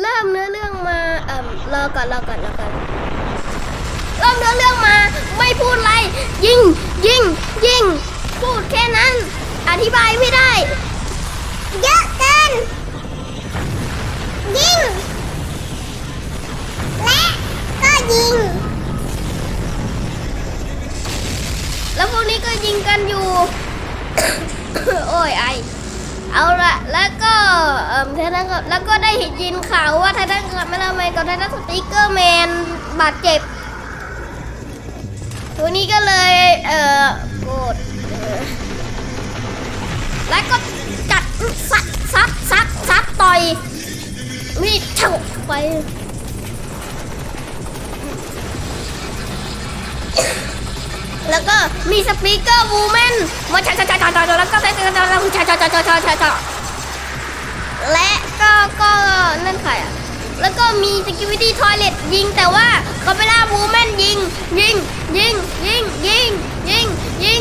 เริ่มเนื้อเรื่องมาเอ่มรอก่อนรอก่อนรอก่อนเริ่มเนื้อเรื่องมา ไม่พูดอะไร ยิงยิงยิงพูดแค่นั้น อธิบายไม่ได้ เยอะเกินยิง และก็ยิง แล้วพวกนี้ก็ยิงกันอยู่ โอ้ยไอ เอาละแล้วก็เอ่อท่านั้นก็แล้วก็ได้เห็นยินข่าวว่าท่านั้นกับไม่ละไมกับท่านั้นสติกเกอร์แมนบาดเจ็บตัวนี้ก็เลยเอ่อโกรธแล้วก็จัดซัดซัดซัดซัดต่อยมีดเฉกไป แล้วก็มีสปีกเกอร์วูแมนมาชาชาชาชาชาแล้วก็ชาชาชาชาชาชาชาชาชาชาชาและก็ก็นั่นใครอะแล้วก็มี security toilet ยิงแต่ว่าคาเมล่าวูแมนยิง ยิง ยิง ยิง ยิง ยิง ยิง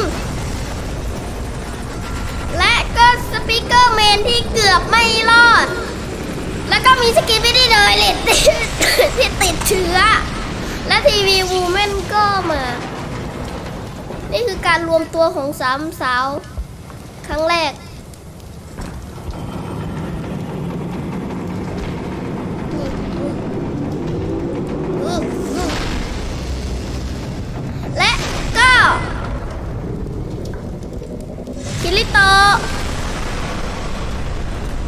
และก็สปีกเกอร์แมนที่เกือบไม่รอด แล้วก็มีสกิปปี้ดีเลยเลที่ติดเชื้อ และทีวีวูแมนก็มา นี่คือการรวมตัวของสามสาว ครั้งแรก และก็คิริโต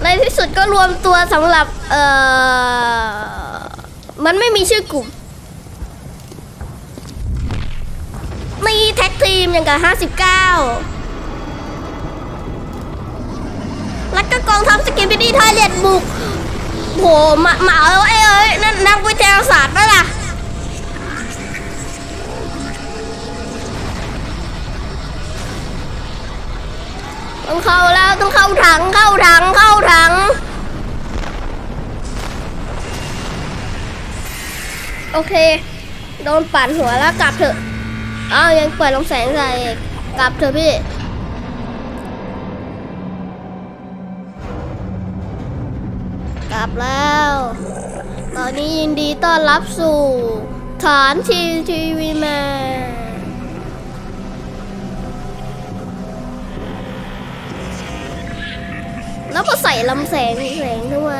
ในที่สุดก็รวมตัวสำหรับ เอ่อ มันไม่มีชื่อกลุ่ม มอย่างกับ 59 แล้วก็กองทัพสกิปปิดี้ทอยเลียดบุกโหมามาเอ้ยเอ้ยนั่นนักวิทยาศาสตร์ปะล่ะต้องเข้าแล้วต้องเข้าถังเข้าถังเข้าถังโอเค โดนปั่นหัวแล้วกลับเถอะ อ้าวยังเปิดลงแสงใส่อีกกลับเถอะพี่กลับแล้ว ตอนนี้ยินดีต้อนรับสู่ ฐานทีทีวีแมนแล้วก็ใส่ลำแสงแสงทำไม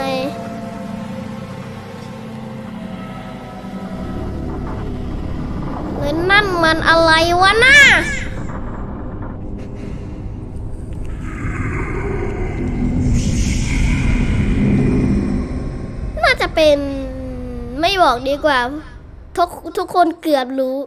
ฮ้ยนั่นมันอะไรวะน่าน่าจะเป็นไม่บอกดีกว่าทุกทุกคนเกือบรู้